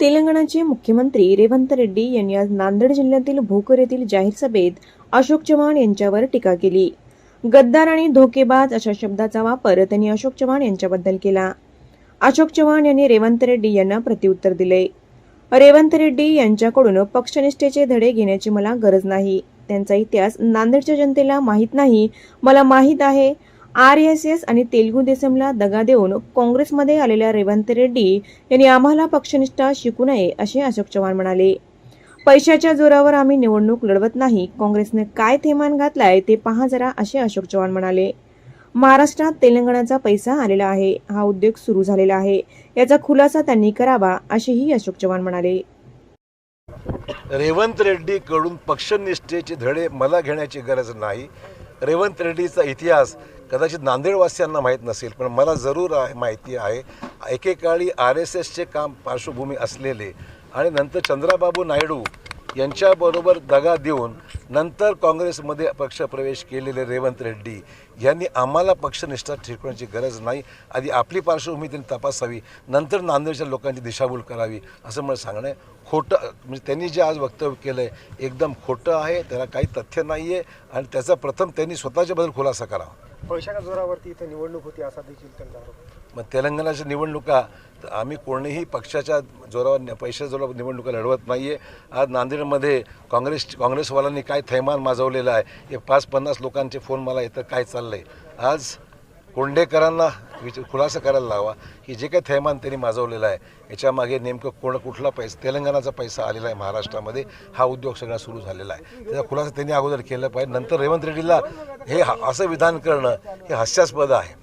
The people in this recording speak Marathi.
तेलंगणाचे मुख्यमंत्री रेवंत रेड्डी यांनी आज नांदेड जिल्ह्यातील भोकर येथील जाहीर सभेत अशोक चव्हाण यांच्यावर टीका केली. गद्दार आणि धोकेबाज अशा शब्दाचा वापर त्यांनी अशोक चव्हाण यांच्याबद्दल केला. अशोक चव्हाण यांनी रेवंत रेड्डी यांना प्रत्युत्तर दिले. रेवंत रेड्डी यांच्याकडून पक्षनिष्ठेचे धडे घेण्याची मला गरज नाही. त्यांचा इतिहास नांदेडच्या जनतेला माहीत नाही. मला माहीत आहे आर एस एस आणि तेलुगू देसमला दगा देऊन काँग्रेसमध्ये आलेल्या रेवंत रेड्डी यांनी आम्हाला पक्षनिष्ठा शिकू नये असे अशोक चव्हाण म्हणाले. पैशाच्या जोरावर आम्ही निवडणूक लढवत नाही. काँग्रेसने काय थेमान घातलाय ते पहा जरा असे अशोक चव्हाण म्हणाले. महाराष्ट्रात तेलंगणाचा पैसा आलेला आहे. हा उद्योग सुरू झालेला आहे. याचा खुलासा त्यांनी करावा असेही अशोक चव्हाण म्हणाले. रेवंत रेड्डीकडून पक्षनिष्ठेचे धडे मला घेण्याची गरज नाही. रेवंत रेड्डीचा इतिहास कदाचित नांदेडवासियांना माहीत नसेल पण मला जरूर आहे माहिती आहे. एकेकाळी आर एस एसचे काम पार्श्वभूमी असलेले आणि नंतर चंद्राबाबू नायडू यांच्याबरोबर दगा देऊन नंतर काँग्रेसमध्ये पक्षप्रवेश केलेले रेवंत रेड्डी यांनी आम्हाला पक्षनिष्ठा ठेवण्याची गरज नाही. आधी आपली पार्श्वभूमी त्यांनी तपासावी नंतर नांदेडच्या लोकांची दिशाभूल करावी असं मला सांगणं खोटं म्हणजे त्यांनी जे आज वक्तव्य केलं आहे एकदम खोटं आहे. त्याला काही तथ्य नाही आहे आणि त्याचा प्रथम त्यांनी स्वतःच्याबद्दल खुलासा करावा. पैशाच्या जोरावरती इथे निवडणूक होती असा देखील त्यांचा. मग तेलंगणाच्या निवडणुका आम्ही कोणीही पक्षाच्या जोरावर पैशाच्या जोरावर निवडणुका लढवत नाही आहे आज नांदेडमध्ये काँग्रेस काँग्रेसवाल्यांनी काय थैमान माजवलेलं आहे हे पाच पन्नास लोकांचे फोन मला येतं काय चाललं आहे आज कोंडेकरांना विच खुलासा करायला लावा की जे काही थैमान त्यांनी माजवलेलं आहे याच्यामागे नेमकं कोण कुठला पैसा तेलंगणाचा पैसा आलेला आहे महाराष्ट्रामध्ये हा उद्योग सगळा सुरू झालेला आहे. त्याचा खुलासा त्यांनी अगोदर केला पाहिजे. नंतर रेवंत रेड्डीला हे असं विधान करणं हे हास्यास्पद आहे.